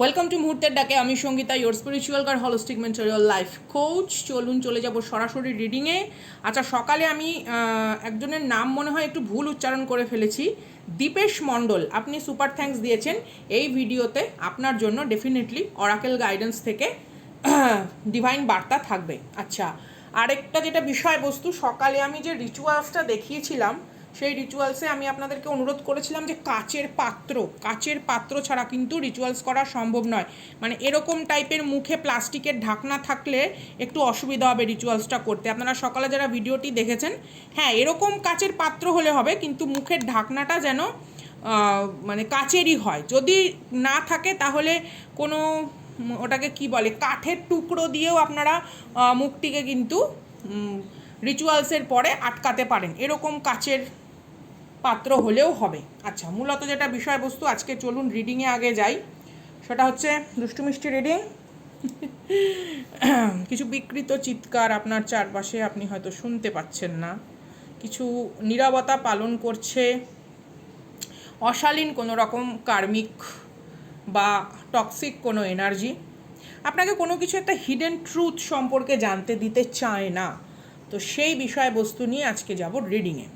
Welcome to মুহূর্তের ডাকে আমি Sangeeta your spiritual care holistic mentorial life coach চলুন চলে যাব সরাসরি রিডিংয়ে আচ্ছা সকালে আমি একজনের নাম মনে হয় একটু ভুল উচ্চারণ করে ফেলেছি। দীপেশ মণ্ডল, আপনি সুপার থ্যাঙ্কস দিয়েছেন। এই ভিডিওতে আপনার জন্য ডেফিনেটলি অরাকেল গাইডেন্স থেকে ডিভাইন বার্তা থাকবে। আচ্ছা আরেকটা যেটা বিষয়বস্তু, সকালে আমি যে রিচুয়ালসটা দেখিয়েছিলাম সেই রিচুয়ালসে আমি আপনাদেরকে অনুরোধ করেছিলাম যে কাচের পাত্র কাচের পাত্র ছাড়া কিন্তু রিচুয়ালস করা সম্ভব নয়। মানে এরকম টাইপের মুখে প্লাস্টিকের ঢাকনা থাকলে একটু অসুবিধা হবে রিচুয়ালসটা করতে। আপনারা সকালে যারা ভিডিওটি দেখেছেন হ্যাঁ এরকম কাচের পাত্র হলে হবে, কিন্তু মুখের ঢাকনাটা যেন মানে কাচেরই হয়। যদি না থাকে, তাহলে কোনো, ওটাকে কি বলে, কাঠের টুকরো দিয়েও আপনারা মুখটিকে কিন্তু রিচুয়ালসের পরে আটকাতে পারেন। এরকম কাচের পাত্র হলেও হবে। আচ্ছা মূলত যেটা বিষয়বস্তু, আজকে চলুন রিডিংয়ে আগে যাই। সেটা হচ্ছে দুষ্টু মিষ্টি রিডিং কিছু বিকৃত চিৎকার আপনার চারপাশে আপনি হয়তো শুনতে পাচ্ছেন না। কিছু নীরবতা পালন করছে। অশালীন কোনো রকম কার্মিক বা টক্সিক কোনো এনার্জি আপনাকে কোনো কিছু একটা হিডেন ট্রুথ সম্পর্কে জানতে দিতে চায় না। তো সেই বিষয়বস্তু নিয়ে আজকে যাব রিডিংয়ে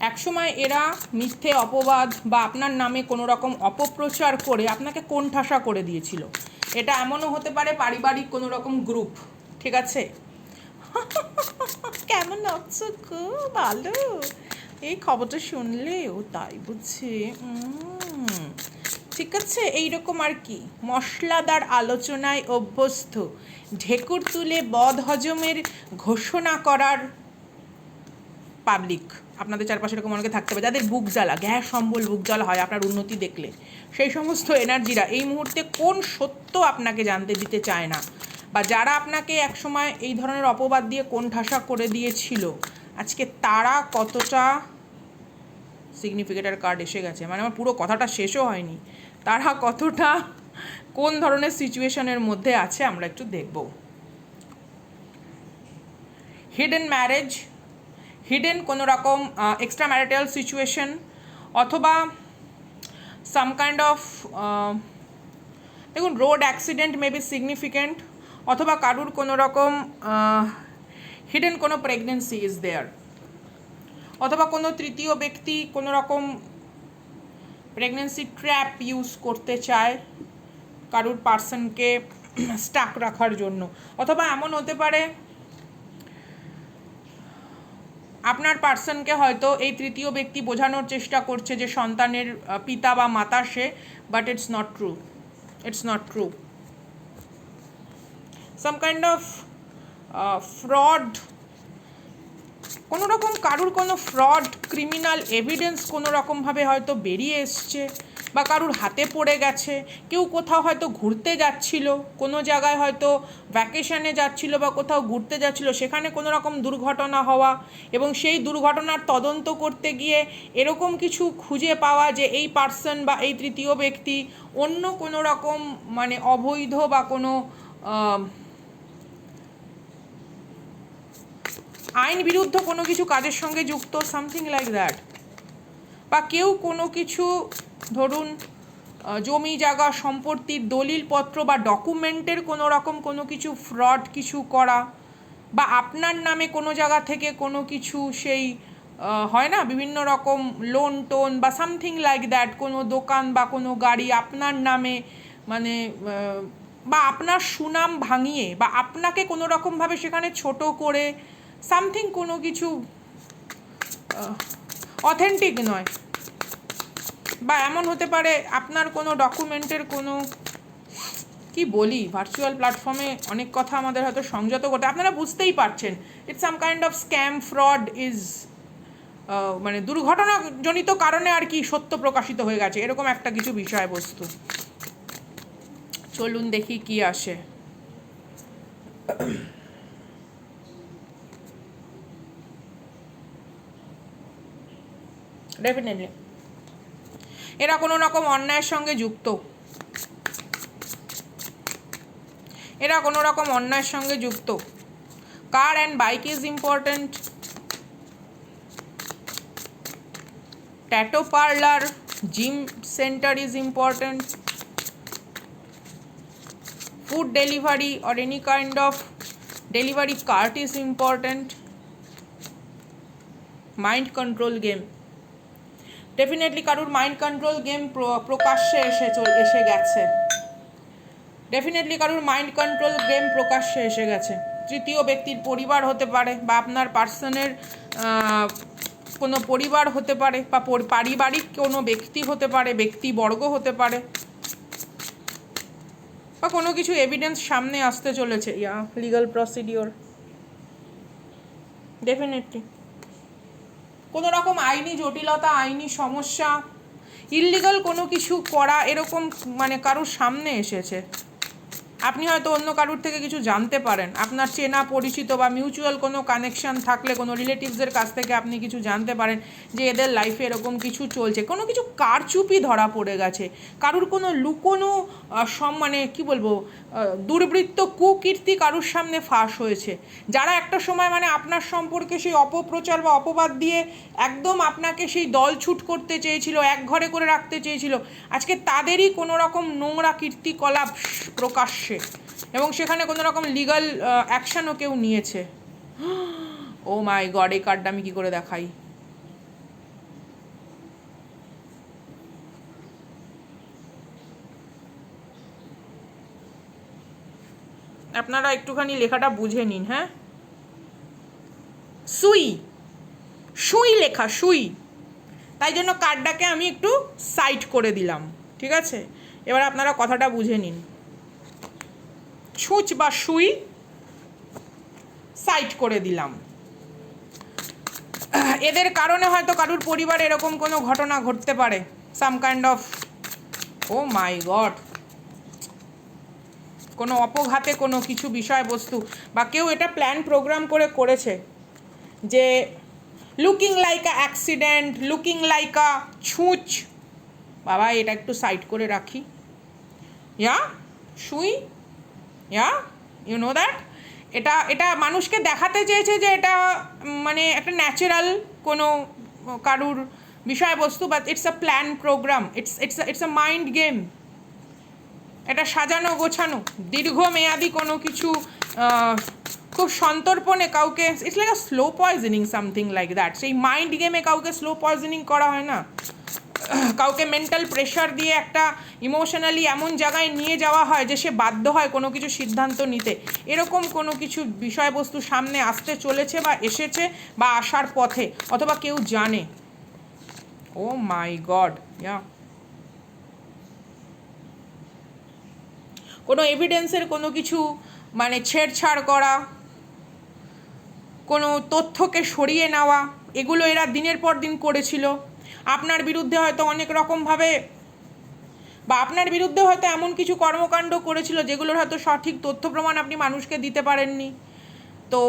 একসময় এরা মিথ্যে অপবাদ বা আপনার নামে কোনো রকম অপপ্রচার করে আপনাকে কোণঠাসা করে দিয়েছিল। এটা এমনও হতে পারে পারিবারিক কোনো রকম গ্রুপ ঠিক আছে? কেমন আছো গো? ভালো। এই খবরটা শুনলে, ও তাই বুঝছি। ঠিক আছে, এইরকম আর কি। মশলাদার আলোচনায় অভ্যস্ত, ঢেকুর তুলে বদ হজমের ঘোষণা করার পাবলিক আপনাদের চারপাশে এরকম অনেকে থাকতে পারে, যাদের বুক জ্বালা, গ্যাস সম্বল বুক জ্বালা হয় আপনার উন্নতি দেখলে। সেই সমস্ত এনার্জিরা এই মুহূর্তে কোন সত্য আপনাকে জানতে দিতে চায় না? বা যারা আপনাকে একসময় এই ধরনের অপবাদ দিয়ে কোন ঠাসা করে দিয়েছিল, আজকে তারা কতটা সিগনিফিকেটার কার্ড এসে গেছে? মানে আমার পুরো কথাটা শেষও হয়নি। তারা কতটা কোন ধরনের সিচুয়েশনের মধ্যে আছে আমরা একটু দেখব। হিডেন ম্যারেজ হিডেন কোনো রকম এক্সট্রা ম্যারিটাল সিচুয়েশন অথবা সাম কাইন্ড অফ দেখুন road accident may be significant অথবা কারুর কোনো রকম হিডেন কোনো প্রেগনেন্সি ইজ দেয়ার অথবা কোনো তৃতীয় ব্যক্তি কোনো রকম প্রেগনেন্সি ট্র্যাপ ইউজ করতে চায় কারুর পার্সনকে স্টাক রাখার জন্য অথবা এমন হতে পারে আপনার পার্সনকে হয়তো এই তৃতীয় ব্যক্তি বোঝানোর চেষ্টা করছে যে সন্তানের পিতা বা মাতা সে but it's not true it's not true some kind of fraud কোনো রকম কারুর কোনো ফ্রড ক্রিমিনাল এভিডেন্স কোনো রকমভাবে হয়তো বেরিয়ে এসছে বা কারুর হাতে পড়ে গেছে, কেউ কোথাও হয়তো ঘুরতে যাচ্ছিল, কোনো জায়গায় হয়তো ভ্যাকেশনে যাচ্ছিল বা কোথাও ঘুরতে যাচ্ছিল, সেখানে কোনো রকম দুর্ঘটনা হওয়া এবং সেই দুর্ঘটনার তদন্ত করতে গিয়ে এরকম কিছু খুঁজে পাওয়া যে এই পার্সন বা এই তৃতীয় ব্যক্তি অন্য কোনো রকম মানে অবৈধ বা কোনো আইন বিরুদ্ধ কোনো কিছু কাজের সঙ্গে যুক্ত সামথিং লাইক দ্যাট বা কেউ কোনো কিছু, ধরুন জমি, জায়গা সম্পত্তির দলিলপত্র বা ডকুমেন্টের কোনো রকম কোনো কিছু ফ্রড কিছু করা বা আপনার নামে কোনো জায়গা থেকে কোনো কিছু সেই হয় না, বিভিন্ন রকম লোন টোন বা সামথিং লাইক দ্যাট কোনো দোকান বা কোনো গাড়ি আপনার নামে মানে বা আপনার সুনাম ভাঙিয়ে বা আপনাকে কোনো রকমভাবে সেখানে ছোট করে সামথিং কোনো কিছু অথেন্টিক নয়। বা এমন হতে পারে আপনার কোনো ডকুমেন্টের কোনো, কি বলি ভার্চুয়াল প্ল্যাটফর্মে অনেক কথা আমাদের হয়তো সংযত করতে, আপনারা বুঝতেই পারছেন। It's some kind of scam fraud is মানে দুর্ঘটনাজনিত কারণে আর কি সত্য প্রকাশিত হয়ে গেছে, এরকম একটা কিছু বিষয়বস্তু। চলুন দেখি কি আসে। ডেফিনেটলি এরা কোনো রকম অন্যায়ের সঙ্গে যুক্ত। এরা কোনো রকম অন্যায়ের সঙ্গে যুক্ত। Car and bike is important tattoo parlour gym centre is important food delivery or any kind of delivery cart is important. Mind control game definitely কারুর মাইন্ড কন্ট্রোল গেম প্রকাশ্যে এসে এসে গেছে। ডেফিনেটলি কারুর মাইন্ড কন্ট্রোল গেম প্রকাশ্যে এসে গেছে। তৃতীয় ব্যক্তির পরিবার হতে পারে বা আপনার পার্সনের কোনো পরিবার হতে পারে বা পারিবারিক কোনো ব্যক্তি হতে পারে, ব্যক্তিবর্গ হতে পারে বা কোনো কিছু এভিডেন্স সামনে আসতে চলেছে। ইয়া লিগাল প্রসিডিওর ডেফিনেটলি কোনো রকম আইনি জটিলতা, আইনি সমস্যা ইললিগাল কোনো কিছু করা এরকম মানে কারোর সামনে এসেছে। আপনি হয়তো অন্য কারুর থেকে কিছু জানতে পারেন। আপনার চেনা, পরিচিত বা মিউচুয়াল কোনো কানেকশন থাকলে, কোনো রিলেটিভসদের কাছ থেকে আপনি কিছু জানতে পারেন যে এদের লাইফে এরকম কিছু চলছে। কোনো কিছু কারচুপি ধরা পড়ে গেছে। কারুর কোনো লুকোনো সম মানে কী বলব দুর্বৃত্ত কুকীর্তি কারুর সামনে ফাঁস হয়েছে। যারা একটা সময় মানে আপনার সম্পর্কে সেই অপপ্রচার বা অপবাদ দিয়ে একদম আপনাকে সেই দল ছুট করতে চেয়েছিল, এক ঘরে করে রাখতে চেয়েছিল, আজকে তাদেরই কোনো রকম নোংরা কীর্তিকলাপ প্রকাশ্যে এবং সেখানে কোনো রকম লিগাল অ্যাকশনও কেউ নিয়েছে। ও মাই গড এই কার্ডটা আমি কী করে দেখাই? আপনারা একটুখানি লেখাটা বুঝে নিন হ্যাঁ? সুই। সুই লেখা, সুই। তাই জন্য কার্ডটাকে আমি একটু সাইড করে দিলাম, ঠিক আছে? এবার আপনারা কথাটা বুঝে নিন। ছুঁচ বা সুই সাইড করে দিলাম। এদের কারণে হয়তো কারুর পরিবারে এরকম কোনো ঘটনা ঘটতে পারে। Some kind of oh my God কোনো অপঘাতে কোনো কিছু বিষয়বস্তু বা কেউ এটা প্ল্যান প্রোগ্রাম করে করেছে যে looking like a accident looking like a ছুঁচ। বাবা, এটা একটু সাইড করে রাখি। ইয়া সুই? ইয়া ইউ নো দ্যাট এটা এটা মানুষকে দেখাতে চেয়েছে যে এটা মানে একটা ন্যাচারাল কোনো কারুর বিষয়বস্তু but it's a plan programme it's it's it's a mind game এটা সাজানো, গোছানো, দীর্ঘমেয়াদী কোনো কিছু খুব সন্তর্পণে কাউকে it's like a slow poisoning something like that সেই মাইন্ড গেমে কাউকে স্লো পয়জনিং করা হয় না। কাউকে মেন্টাল প্রেশার দিয়ে একটা ইমোশনালি এমন জায়গায় নিয়ে যাওয়া হয় যে সে বাধ্য হয় কোনো কিছু সিদ্ধান্ত নিতে। এরকম কোনো কিছু বিষয়বস্তু সামনে আসতে চলেছে বা এসেছে বা আসার পথে অথবা কেউ জানে। Oh my God, yeah. কোনো এভিডেন্সের কোনো কিছু মানে ছেড়ছাড় করা, কোনো তথ্যকে সরিয়ে নেওয়া, এগুলো এরা দিনের পর দিন করেছিল। আপনার বিরুদ্ধে হয়তো অনেক রকমভাবে বা আপনার বিরুদ্ধে হয়তো এমন কিছু কর্মকাণ্ড করেছিল যেগুলোর হয়তো সঠিক তথ্য প্রমাণ আপনি মানুষকে দিতে পারেননি। তো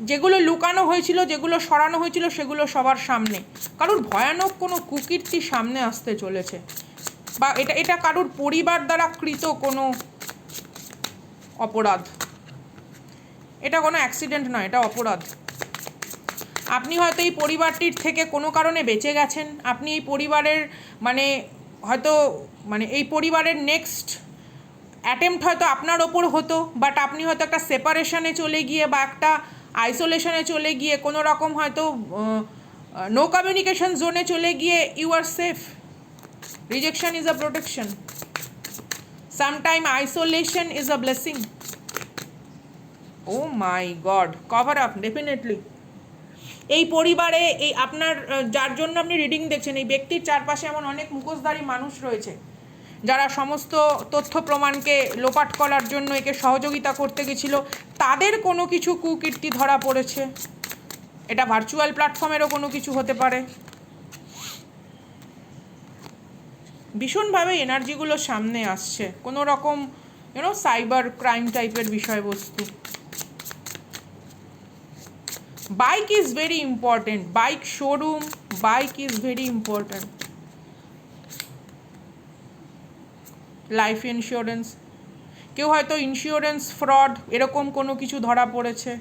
যেগুলো লুকানো হয়েছিল, যেগুলো সরানো হয়েছিল, সেগুলো সবার সামনে। কারোর ভয়ানক কোনো কুকীর্তি সামনে আসতে চলেছে। বা এটা এটা কারোর পরিবার দ্বারা কৃত কোনো অপরাধ। এটা কোনো অ্যাক্সিডেন্ট নয়, এটা অপরাধ। আপনি হয়তো এই পরিবারটির থেকে কোনো কারণে বেঁচে গেছেন। আপনি এই পরিবারের মানে হয়তো মানে এই পরিবারের নেক্সট অ্যাটেম্প্ট হয়তো আপনার ওপর হতো বাট আপনি হয়তো একটা সেপারেশনে চলে গিয়ে বা একটা আইসোলেশনে চলে গিয়ে কোনো রকম হয়তো নো কমিউনিকেশন জোনে চলে গিয়ে you are safe rejection is a protection sometime isolation is a blessing oh my God cover up definitely এই পরিবারে, এই আপনার যার জন্য আপনি রিডিং দেখছেন, এই ব্যক্তির চারপাশে এমন অনেক মুখোশধারী মানুষ রয়েছে, যারা সমস্ত তথ্য প্রমাণকে লোপাট করার জন্য একে সহযোগিতা করতে গেছিল, তাদের কোনো কিছু কুকীর্তি ধরা পড়েছে? এটা ভার্চুয়াল প্ল্যাটফর্মেরও কোনো কিছু হতে পারে? ভীষণভাবে এনার্জিগুলো সামনে আসছে, কোনো রকম ইউনো সাইবার ক্রাইম টাইপের বিষয়বস্তু। Bike is very important. Bike showroom, bike is very important. Life insurance কেউ হয়তো ইন্স্যুরেন্স ফ্রড এরকম কোনো কিছু ধরা পড়েছে।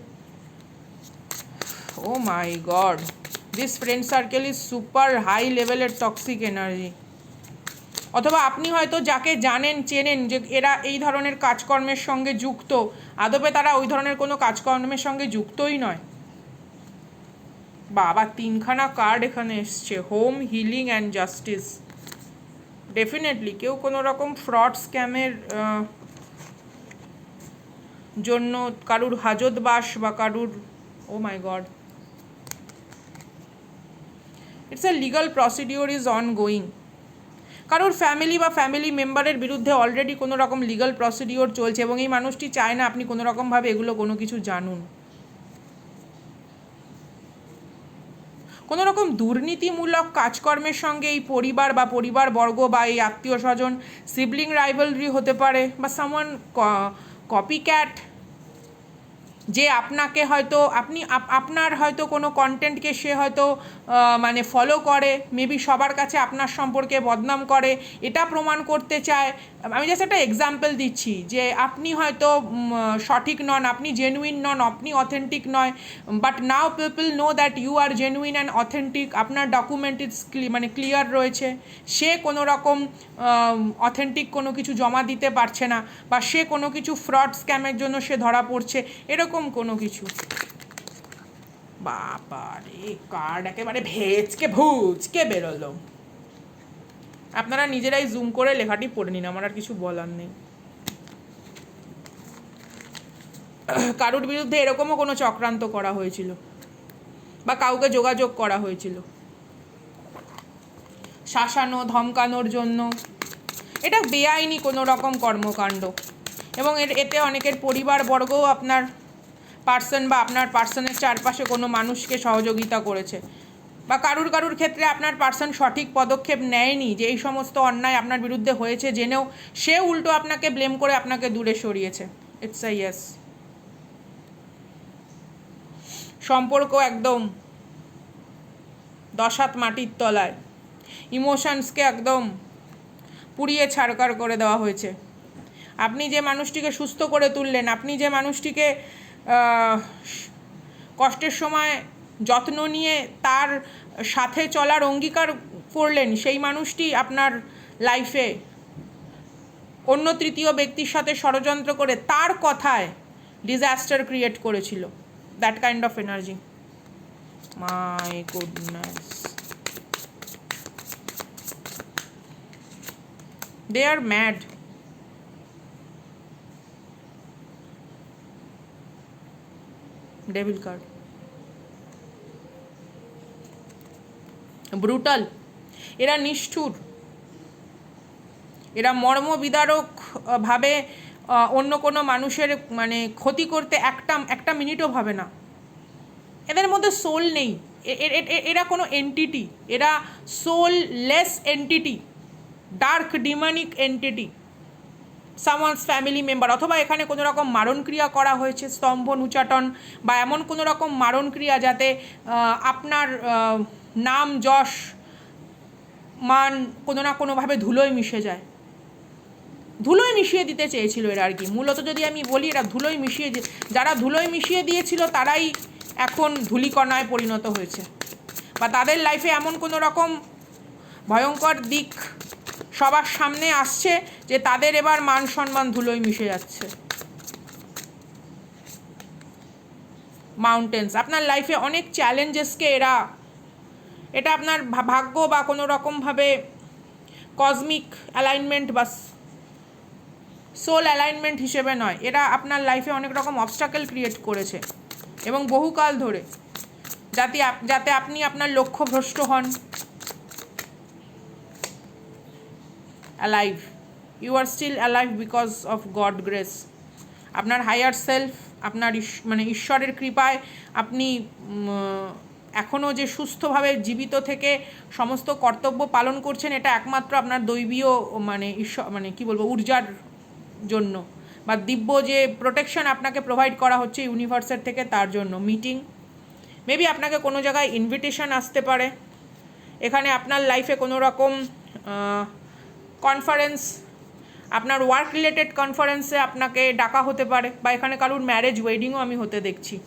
ও my God this friend circle is super high লেভেলের টক্সিক এনার্জি অথবা আপনি হয়তো যাকে জানেন, চেনেন যে এরা এই ধরনের কাজকর্মের সঙ্গে যুক্ত। আদপে তারা ওই ধরনের কোনো কাজকর্মের সঙ্গে যুক্তই নয়। বাবা, তিনখানা কার্ড এখানে এসছে home healing and justice definitely কেউ কোনো রকম ফ্রড স্ক্যামের জন্য কারুর হাজতবাস বা কারুর ও my God it's a legal procedure is ongoing কারোর ফ্যামিলি বা ফ্যামিলি মেম্বারের বিরুদ্ধে অলরেডি কোনো রকম লিগাল প্রসিডিওর চলছে এবং এই মানুষটি চায় না আপনি কোনো রকমভাবে এগুলো কোনো কিছু জানুন। কোনো রকম দুর্নীতিমূলক কাজকর্মের সঙ্গে এই পরিবার বা পরিবারবর্গ বা এই আত্মীয় স্বজন সিবলিং রাইভালরি হতে পারে বা সামওয়ান কপি ক্যাট যে আপনাকে হয়তো, আপনি আপনার হয়তো কোনো কন্টেন্টকে সে হয়তো মানে ফলো করে মেবি সবার কাছে আপনার সম্পর্কে বদনাম করে, এটা প্রমাণ করতে চায়। আমি জাস্ট একটা এক্সাম্পল দিচ্ছি যে আপনি হয়তো সঠিক নন, আপনি জেনুইন নন, আপনি অথেন্টিক নয় but now people know that you are genuine and authentic আপনার ডকুমেন্ট ইটস মানে ক্লিয়ার রয়েছে, সে কোনো রকম অথেন্টিক কোনো কিছু জমা দিতে পারছে না, বা সে কোনো কিছু ফ্রড স্ক্যামের জন্য সে ধরা পড়ছে, এরকম কোনো কিছু। বাবা রে কার্ড একেবারে ভেজকে ভুজকে বেরোলো। আপনারা নিজেরাই জুম করে লেখাটি পড়ে নিন, আমার আর কিছু বলার নেই। কারুর বিরুদ্ধে এরকমও কোনো চক্রান্ত করা হয়েছিল বা কাউকে যোগাযোগ করা হয়েছিল। শাসানো, ধমকানোর জন্য। এটা বেআইনি কোনো রকম কর্মকাণ্ড। এবং এর, এতে অনেকের পরিবারবর্গও আপনার পার্সন বা আপনার পার্সনের চারপাশে কোনো মানুষকে সহযোগিতা করেছে। বা কারুর কারুর ক্ষেত্রে আপনার পার্সন সঠিক পদক্ষেপ নেয়নি, যে এই সমস্ত অন্যায় আপনার বিরুদ্ধে হয়েছে জেনেও সে উল্টো আপনাকে ব্লেম করে আপনাকে দূরে সরিয়েছে। ইটস আ ইয়েস সম্পর্ক একদম দশাত মাটির তলায়। ইমোশনসকে একদম পুড়িয়ে ছাড়কার করে দেওয়া হয়েছে। আপনি যে মানুষটিকে সুস্থ করে তুললেন, আপনি যে মানুষটিকে কষ্টের সময় যত্ন নিয়ে তার সাথে চলার অঙ্গীকার করলেন সেই মানুষটি আপনার লাইফে অন্য তৃতীয় ব্যক্তির সাথে ষড়যন্ত্র করে তার কথায় ডিজাস্টার ক্রিয়েট করেছিল। That kind of energy my goodness they are mad devil card. Brutal. এরা নিষ্ঠুর। এরা আহ, ভাবে অন্য কোনো মানুষের মানে ক্ষতি করতে একটা একটা মিনিটও ভাবে না। এদের মধ্যে সোল নেই। এরা কোনো এন্টিটি এরা soulless entity dark demonic entity someone's family member অথবা এখানে কোনো রকম মারণক্রিয়া করা হয়েছে স্তম্ভন উচাটন বা এমন কোনো রকম মারণক্রিয়া যাতে আপনার নাম, যশ, মান কোনো না কোনোভাবে ধুলোয় মিশে যায়। ধুলোয় মিশিয়ে দিতে চেয়েছিল এরা আর কি। মূলত যদি আমি বলি, এরা ধুলোয় মিশিয়ে যারা ধুলোয় মিশিয়ে দিয়েছিল, তারাই এখন ধূলিকণায় পরিণত হয়েছে। বা তাদের লাইফে এমন কোনো রকম ভয়ঙ্কর দিক সবার সামনে আসছে যে তাদের এবার মান সম্মান ধুলোয় মিশে যাচ্ছে। মাউন্টেন্স আপনার লাইফে অনেক চ্যালেঞ্জেসকে এরা, এটা আপনার ভাগ্য বা কোনো রকমভাবে কসমিক অ্যালাইনমেন্ট বা সোল অ্যালাইনমেন্ট হিসেবে নয়। এরা আপনার লাইফে অনেক রকম অবস্টাকেল ক্রিয়েট করেছে এবং বহুকাল ধরে যাতে যাতে আপনি আপনার লক্ষ্য ভ্রষ্ট হন। Alive you are still alive because of God grace আপনার হায়ার সেলফ আপনার মানে ঈশ্বরের কৃপায় আপনি এখনও যে সুস্থভাবে জীবিত থেকে সমস্ত কর্তব্য পালন করছেন, এটা একমাত্র আপনার দৈবীয় মানে ঈশ্বর মানে কি বলব ঊর্জার জন্য বা দিব্য যে প্রোটেকশন আপনাকে প্রোভাইড করা হচ্ছে ইউনিভার্সের থেকে, তার জন্য মিটিং মেবি আপনাকে কোনো জায়গায় ইনভিটেশন আসতে পারে। এখানে আপনার লাইফে কোনো রকম কনফারেন্স আপনার ওয়ার্ক রিলেটেড কনফারেন্সে আপনাকে ডাকা হতে পারে বা এখানে কারুর ম্যারেজ ওয়েডিংও আমি হতে দেখছি।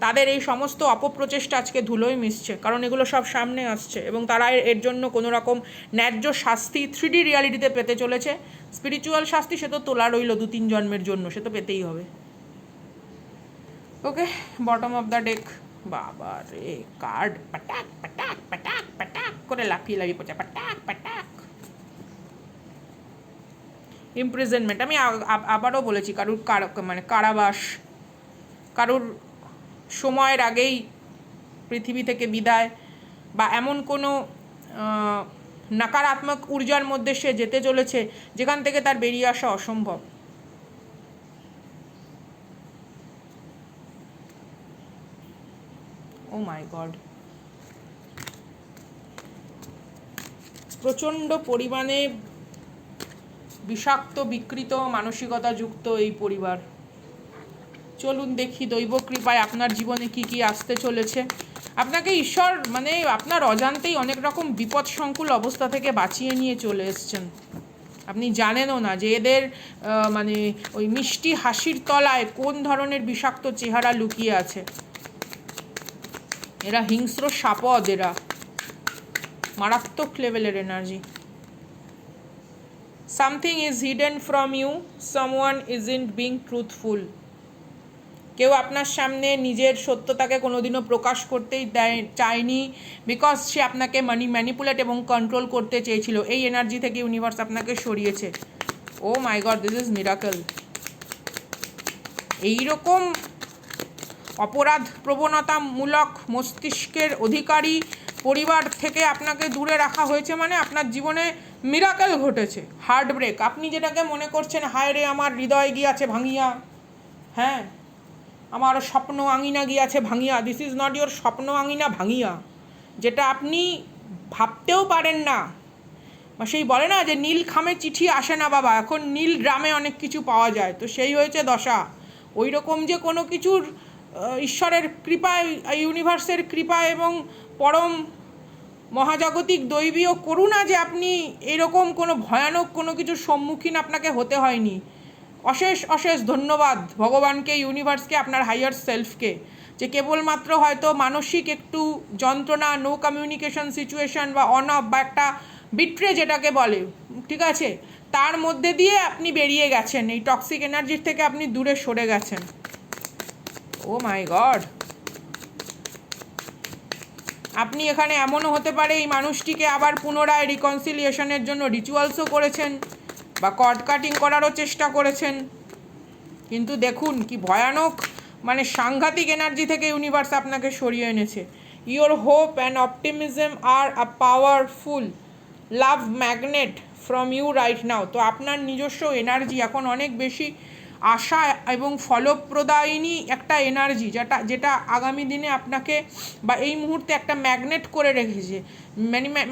তাদের এই সমস্ত অপপ্রচেষ্টা আজকে ধুলোয় মিশছে, কারণ এগুলো সব সামনে আসছে এবং তারা এর- জন্য কোনো রকম ন্যায্য শাস্তি থ্রিডি রিয়ালিটিতে পেতে চলেছে। স্পিরিচুয়াল শাস্তি সে তো তোলা রইল দু তিন জন্মের জন্য, সে তো পেতেই হবে। Okay bottom of the deck বাবা রে কার্ড পাটাক পাটাক পাটাক পাটাক করে লাফিয়ে লাফিয়ে পড়ছে, পাটাক পাটাক। ইমপ্রিজনমেন্ট আমি আবারও বলেছি, কারুর কারা- মানে কারাবাস, কারুর সময়ের আগেই পৃথিবী থেকে বিদায় বা এমন কোনো নকারাত্মক ঊর্জার মধ্যে সে যেতে চলেছে, যেখান থেকে তার বেরিয়ে আসা অসম্ভব। ও মাই গড প্রচণ্ড পরিমাণে বিষাক্ত, বিকৃত মানসিকতা যুক্ত এই পরিবার। চলুন দেখি দৈব কৃপায় আপনার জীবনে কি কি আসতে চলেছে। আপনাকে ঈশ্বর মানে আপনার অজান্তেই অনেক রকম বিপদ সংকুল অবস্থা থেকে বাঁচিয়ে নিয়ে চলে এসছেন। আপনি জানেনও না যে এদের মানে ওই মিষ্টি হাসির তলায় কোন ধরনের বিষাক্ত চেহারা লুকিয়ে আছে। এরা হিংস্র, সাপদ এরা। মারাত্মক লেভেলের energy something is hidden from you someone isn't being truthful কেউ আপনার সামনে নিজের সত্যতাকে কোনোদিনও প্রকাশ করতেই দেয়, চায়নি বিকজ সে আপনাকে মানি ম্যানিপুলেট এবং কন্ট্রোল করতে চেয়েছিল। এই এনার্জি থেকে ইউনিভার্স আপনাকে সরিয়েছে। ও my God this is miracle এইরকম অপরাধ প্রবণতামূলক মস্তিষ্কের অধিকারী পরিবার থেকে আপনাকে দূরে রাখা হয়েছে মানে আপনার জীবনে মিরাকেল ঘটেছে হার্ট ব্রেক আপনি যেটাকে মনে করছেন হায় রে আমার হৃদয় গিয়াছে ভাঙিয়া হ্যাঁ? আমার স্বপ্ন আঙিনা গিয়াছে ভাঙিয়া। দিস ইজ নট ইয়োর স্বপ্ন আঙিনা ভাঙিয়া। যেটা আপনি ভাবতেও পারেন না। সেই বলে না যে, নীল খামে চিঠি আসে না বাবা, এখন নীল ড্রামে অনেক কিছু পাওয়া যায়। তো সেই হয়েছে দশা। ওই রকম যে কোনো কিছুর ঈশ্বরের কৃপায় ইউনিভার্সের কৃপা এবং পরম মহাজাগতিক দৈবীয় করুণা যে আপনি এরকম কোনো ভয়ানক কোনো কিছুর সম্মুখীন আপনাকে হতে হয়নি। অশেষ অশেষ ধন্যবাদ ভগবানকে ইউনিভার্সকে আপনার হাইয়ার সেলফকে যে কেবলমাত্র হয়তো মানসিক একটু যন্ত্রণা নো কমিউনিকেশন সিচুয়েশন বা অন অফ বা একটা বিট্রে যেটাকে বলে, ঠিক আছে? তার মধ্যে দিয়ে আপনি বেরিয়ে গেছেন, এই টক্সিক এনার্জির থেকে আপনি দূরে সরে গেছেন। ও মাই গড আপনি এখানে এমনও হতে পারে এই মানুষটিকে আবার পুনরায় রিকনসিলিয়েশনের জন্য রিচুয়ালসও করেছেন বা কর্ড কাটিং করারও চেষ্টা করেছেন। কিন্তু দেখুন কি ভয়ানক মানে সাংঘাতিক এনার্জি থেকে ইউনিভার্স আপনাকে সরিয়ে এনেছে। Your hope and optimism are a powerful love magnet from you right now তো আপনার নিজস্ব এনার্জি এখন অনেক বেশি আশা এবং ফলপ্রদায়িনী একটা এনার্জি যেটা যেটা আগামী দিনে আপনাকে বা এই মুহূর্তে একটা ম্যাগনেট করে রেখেছে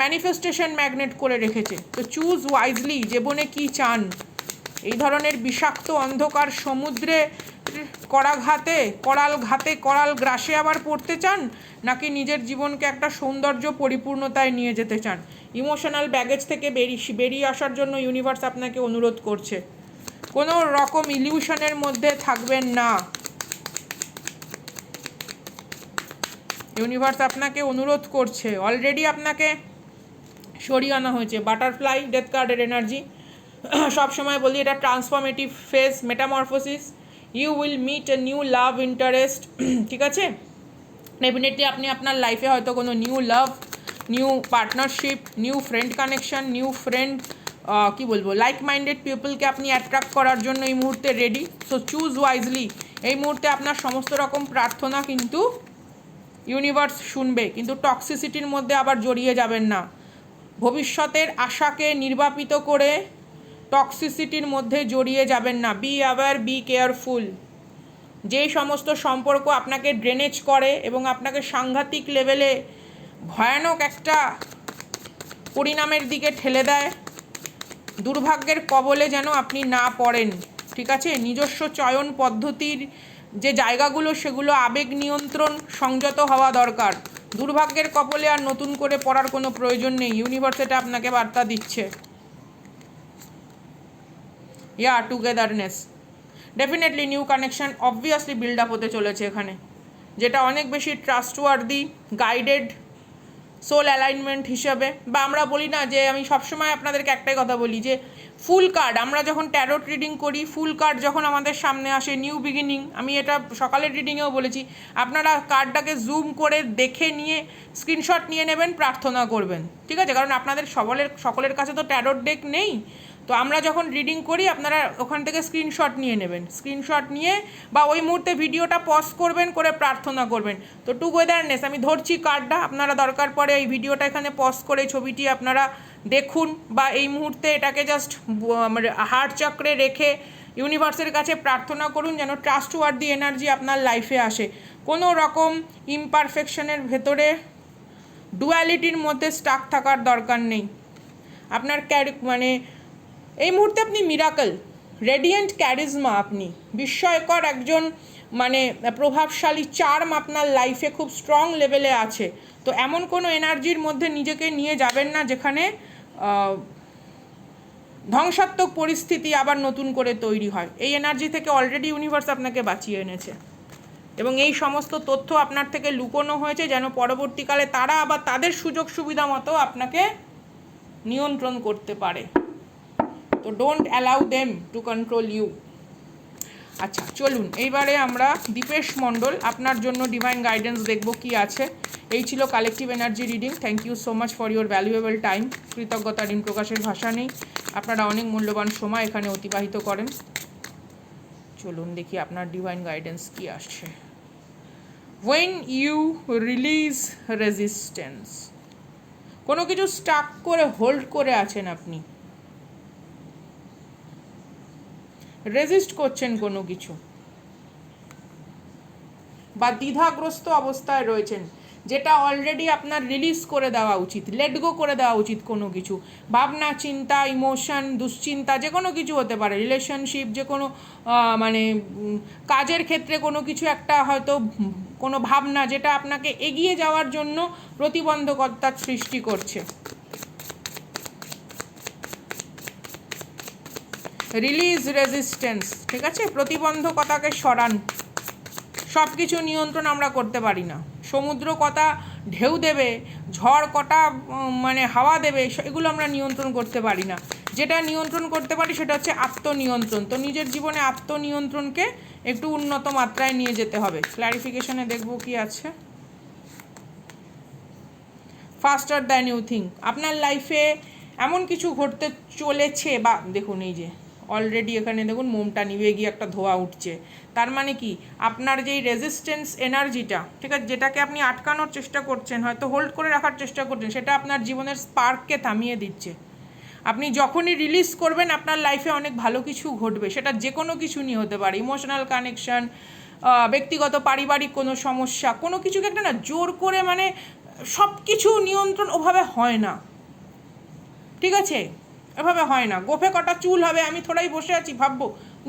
ম্যানিফেস্টেশন ম্যাগনেট করে রেখেছে। তো চুজ ওয়াইজলি জীবনে কী চান। এই ধরনের বিষাক্ত অন্ধকার সমুদ্রে করাঘাতে করাল ঘাতে করাল গ্রাসে আবার পড়তে চান, নাকি নিজের জীবনকে একটা সৌন্দর্য পরিপূর্ণতায় নিয়ে যেতে চান? ইমোশনাল ব্যাগেজ থেকে বেরিয়ে বেরিয়ে আসার জন্য ইউনিভার্স আপনাকে অনুরোধ করছে। কোনো রকম ইলিউশনের মধ্যে থাকবেন না। ইউনিভার্স আপনাকে অনুরোধ করছে। অলরেডি আপনাকে সরিয়ে আনা হয়েছে। বাটারফ্লাই ডেথ কার্ডের এনার্জি সবসময় বলি, এটা transformative phase metamorphosis you will meet a new love interest ঠিক আছে? ডেফিনেটলি আপনি আপনার লাইফে হয়তো কোনো new love new partnership new friend connection new friend কি বলব লাইক মাইন্ডেড পিপলকে আপনি অ্যাট্রাক্ট করার জন্য এই মুহূর্তে রেডি সো চুজ ওয়াইজলি এই মুহূর্তে আপনার সমস্ত রকম প্রার্থনা কিন্তু ইউনিভার্স শুনবে, কিন্তু টক্সিসিটির মধ্যে আবার জড়িয়ে যাবেন না। ভবিষ্যতের আশাকে নির্বাপিত করে টক্সিসিটির মধ্যে জড়িয়ে যাবেন না। বি অ্যাওয়ার বি কেয়ারফুল যেই সমস্ত সম্পর্ক আপনাকে ড্রেনেজ করে এবং আপনাকে সাংঘাতিক লেভেলে ভয়ানক একটা পরিণামের দিকে ঠেলে দেয় দুর্ভাগ্যের কবলে যেন আপনি না পড়েন, ঠিক আছে? নিজস্ব চয়ন পদ্ধতির যে জায়গাগুলো, সেগুলো আবেগ নিয়ন্ত্রণ সংযত হওয়া দরকার। দুর্ভাগ্যের কবলে আর নতুন করে পড়ার কোনো প্রয়োজন নেই। ইউনিভার্স এটা আপনাকে বার্তা দিচ্ছে। Yeah togetherness definitely new connection obviously build up হতে চলেছে এখানে। যেটা অনেক বেশি ট্রাস্টওয়ার্দি গাইডেড সোল অ্যালাইনমেন্ট হিসাবে। বা আমরা বলি না যে আমি সবসময় আপনাদেরকে একটাই কথা বলি যে ফুল কার্ড আমরা যখন ট্যারোট রিডিং করি ফুল কার্ড যখন আমাদের সামনে আসে নিউ বিগিনিং আমি এটা সকালের রিডিংয়েও বলেছি, আপনারা কার্ডটাকে জুম করে দেখে নিয়ে স্ক্রিনশট নিয়ে নেবেন, প্রার্থনা করবেন। ঠিক আছে? কারণ আপনাদের সবলের, সকলের কাছে তো ট্যারোট ডেক নেই। তো আমরা যখন রিডিং করি, আপনারা ওখান থেকে স্ক্রিনশট নিয়ে নেবেন। স্ক্রিনশট নিয়ে বা ওই মুহূর্তে ভিডিওটা পজ করবেন, করে প্রার্থনা করবেন। তো টুগেদারনেস আমি ধরছি কার্ডটা আপনারা দরকার পড়ে এই ভিডিওটা এখানে পজ করে ছবিটি আপনারা দেখুন বা এই মুহূর্তে এটাকে জাস্ট হার্ট চক্রে রেখে ইউনিভার্সের কাছে প্রার্থনা করুন যেন ট্রাস্ট ওয়ার্দি এনার্জি আপনার লাইফে আসে। কোনো রকম ইমপারফেকশনের ভেতরে ডুয়ালিটির মধ্যে স্টাক থাকার দরকার নেই। আপনার ক্যারি মানে এই মুহূর্তে আপনি মিরাকল রেডিয়েন্ট ক্যারিজমা আপনি। বিস্ময়কর একজন মানে প্রভাবশালী চার্ম আপনার লাইফে খুব স্ট্রং লেভেলে আছে। তো এমন কোনো এনার্জির মধ্যে নিজেকে নিয়ে যাবেন না, যেখানে ধ্বংসাত্মক পরিস্থিতি আবার নতুন করে তৈরি হয়। এই এনার্জি থেকে অলরেডি ইউনিভার্স আপনাকে বাঁচিয়ে এনেছে। এবং এই সমস্ত তথ্য আপনার থেকে লুকোনো হয়েছে, যেন পরবর্তীকালে তারা আবার তাদের সুযোগ সুবিধা মতো আপনাকে নিয়ন্ত্রণ করতে পারে। Don't allow them to control you আচ্ছা চলুন, এইবারে আমরা দীপেশ মণ্ডল, আপনার জন্য ডিভাইন গাইডেন্স দেখব কি আছে। এই ছিল collective energy reading thank you so much for your valuable time কৃতজ্ঞতা ঋণ প্রকাশের ভাষা নেই। আপনারা অনেক মূল্যবান সময় এখানে অতিবাহিত করেন। চলুন দেখি আপনার ডিভাইন গাইডেন্স কি আসছে। ওয়েন ইউ রিলিজ রেজিস্ট্যান্স কোনো কিছু স্টাক করে হোল্ড করে আছেন আপনি রেজিস্ট করছেন কোনো কিছু। বা দ্বিধাগ্রস্ত অবস্থায় রয়েছেন, যেটা অলরেডি আপনার রিলিজ করে দেওয়া উচিত লেট গো করে দেওয়া উচিত কোনো কিছু। ভাবনা, চিন্তা ইমোশন দুশ্চিন্তা, যে কোনো কিছু হতে পারে রিলেশনশিপ যে কোনো মানে কাজের ক্ষেত্রে কোনো কিছু একটা হয়তো, কোনো ভাবনা যেটা আপনাকে এগিয়ে যাওয়ার জন্য প্রতিবন্ধকতার সৃষ্টি করছে। রিলিজ রেজিস্ট্যান্স ঠিক আছে? প্রতিবন্ধকতাকে সরান। সব কিছু নিয়ন্ত্রণ আমরা করতে পারি না। সমুদ্র কটা ঢেউ দেবে, ঝড় কটা মানে হাওয়া দেবে এগুলো আমরা নিয়ন্ত্রণ করতে পারি না। যেটা নিয়ন্ত্রণ করতে পারি সেটা হচ্ছে আত্মনিয়ন্ত্রণ। তো নিজের জীবনে আত্মনিয়ন্ত্রণকে একটু উন্নত মাত্রায় নিয়ে যেতে হবে। ক্ল্যারিফিকেশনে দেখব কি আছে। ফাস্টার দ্যান ইউ থিঙ্ক আপনার লাইফে এমন কিছু ঘটতে চলেছে বা, দেখুন এই যে অলরেডি এখানে দেখুন মোমটা নিভে গিয়ে একটা ধোয়া উঠছে। তার মানে কি? আপনার যেই রেজিস্ট্যান্স এনার্জিটা ঠিক আছে, যেটাকে আপনি আটকানোর চেষ্টা করছেন, হয়তো হোল্ড করে রাখার চেষ্টা করছেন, সেটা আপনার জীবনের স্পার্ককে থামিয়ে দিচ্ছে। আপনি যখনই রিলিজ করবেন, আপনার লাইফে অনেক ভালো কিছু ঘটবে। সেটা যে কোনো কিছু নিয়ে হতে পারে ইমোশনাল কানেকশন ব্যক্তিগত, পারিবারিক কোনো সমস্যা, কোনো কিছুকে একটা না জোর করে মানে সব কিছু নিয়ন্ত্রণ ওভাবে হয় না। ঠিক আছে? এভাবে হয় না। গোফে কটা চুল হবে, আমি থোড়াই বসে আছি, ভাববো।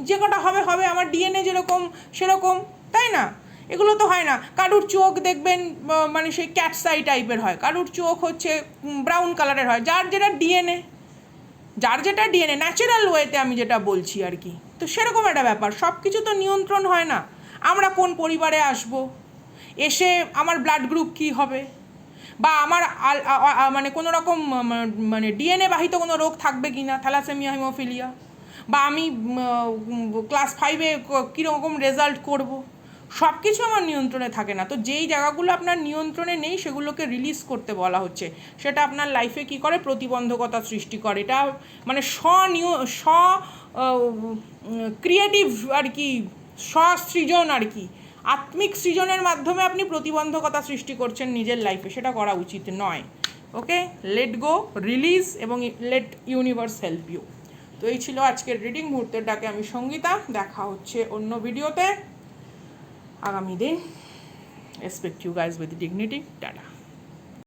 যে কটা হবে হবে আমার ডিএনএ যেরকম, সেরকম, তাই না? এগুলো তো হয় না। কারুর চোখ দেখবেন মানে সেই ক্যাটসাই টাইপের হয়। কারুর চোখ হচ্ছে ব্রাউন কালারের হয়। যার যেটা ডিএনএ যার যেটা ডিএনএ ন্যাচারাল ওয়েতে আমি যেটা বলছি আর কি। তো সেরকম একটা ব্যাপার। সব কিছু তো নিয়ন্ত্রণ হয় না। আমরা কোন পরিবারে আসব? এসে আমার ব্লাড গ্রুপ কি হবে? বা আমার মানে কোনো রকম মানে ডিএনএ বাহিত কোনো রোগ থাকবে কি না? Thalassaemia, haemophilia? বা আমি ক্লাস ফাইভে কীরকম রেজাল্ট করব? সব কিছু আমার নিয়ন্ত্রণে থাকে না। তো যেই জায়গাগুলো আপনার নিয়ন্ত্রণে নেই, সেগুলোকে রিলিজ করতে বলা হচ্ছে। সেটা আপনার লাইফে কি করে? প্রতিবন্ধকতা সৃষ্টি করে। এটা মানে স্বনিয়, স্ব ক্রিয়েটিভ আর কি, স্বসৃজন আর কি। আত্মিক সৃজনের মাধ্যমে আপনি প্রতিবন্ধকতা সৃষ্টি করছেন নিজের লাইফে সেটা করা উচিত নয়। ওকে লেট গো রিলিজ এবং লেট ইউনিভার্স হেল্প ইউ তো এই ছিল আজকের রিডিং মুহূর্তের ডাকে আমি সঙ্গীতা, দেখা হচ্ছে অন্য ভিডিওতে আগামী দিন respect you guys with dignity tata.